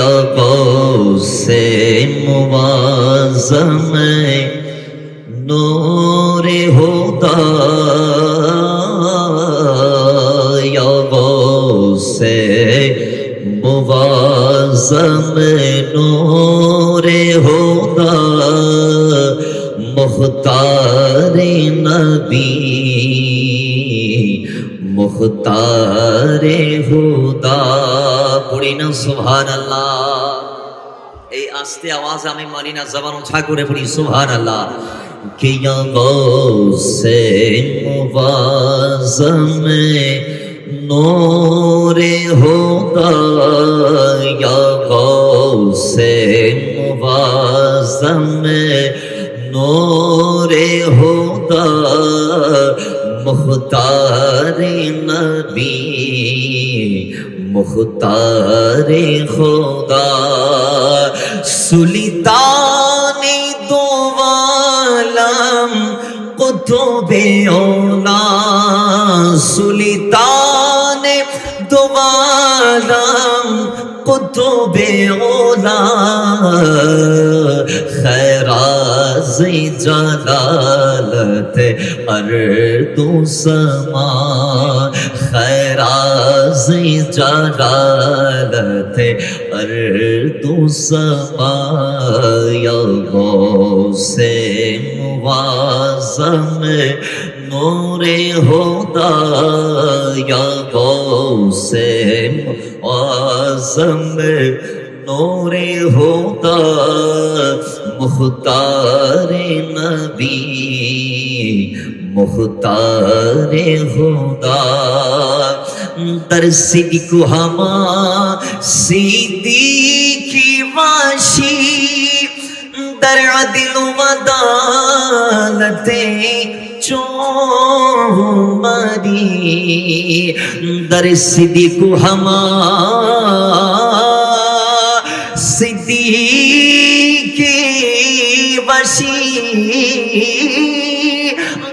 کا سے موازم نور ہوتا یا سے موازم نور ہوتا مختار نبی মুখতারে হুদা, পড়ি না সুভান আল্লাহ এই আস্তে আওয়াজ আমি মানি না, জবান উঠা করে পড়ি সুভান আল্লাহ কিয়া গো সে মুবাজম নোরে হোদা ইয়া গো সে মুবাজম নোরে হোদা। মুখতারে নবী মুখতারে খোদা। সুলিতানি দোয়ালাম কুতুবে ওলা সুলিতানে দোয়ালাম কুতুবে ওলা जलालत अर्द समा। खैराज जलालत अर्द समा। या से मुआजम नूरे होदा या से मुआजम नूरे মুখতারে নবী মুখতারে হুদা তরসিদ কো হামা সিদি কি বাশি در عدل ودالتیں چوماری در صدیق ہما صدیق وشی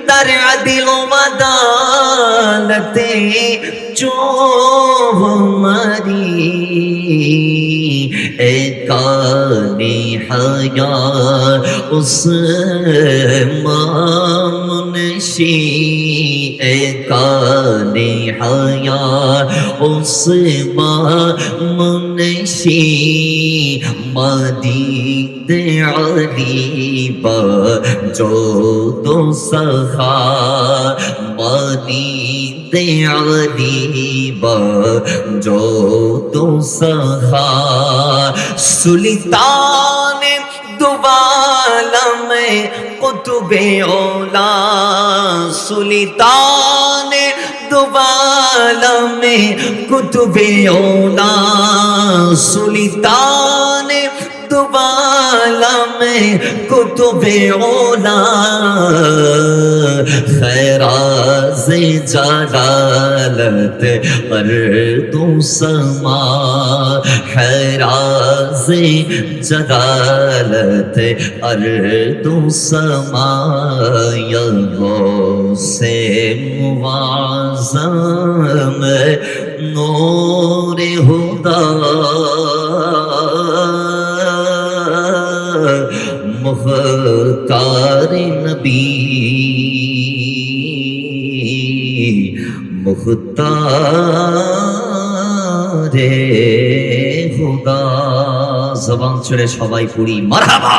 در عدل و مدالت چو ہماری কালি হায়া উসমামনশি এ কালি হায়া উসমামনশি মাদিদ আলিবা যো তো সখা মাদিদ ديعني جو تو سخا سلطان دوالم قطب اولا سلطان دوالم قطب اولا سلطان কুতুব আলামে কুতুবে ওলা খৈরাজে জালালত তু সমা খৈরাজে জালালত তু সমা সে মুআজম নূরে হুদা मुख्तार नबी মুখতারে খুদা জবান ছেড়ে সবাই পড়ি মারহাবা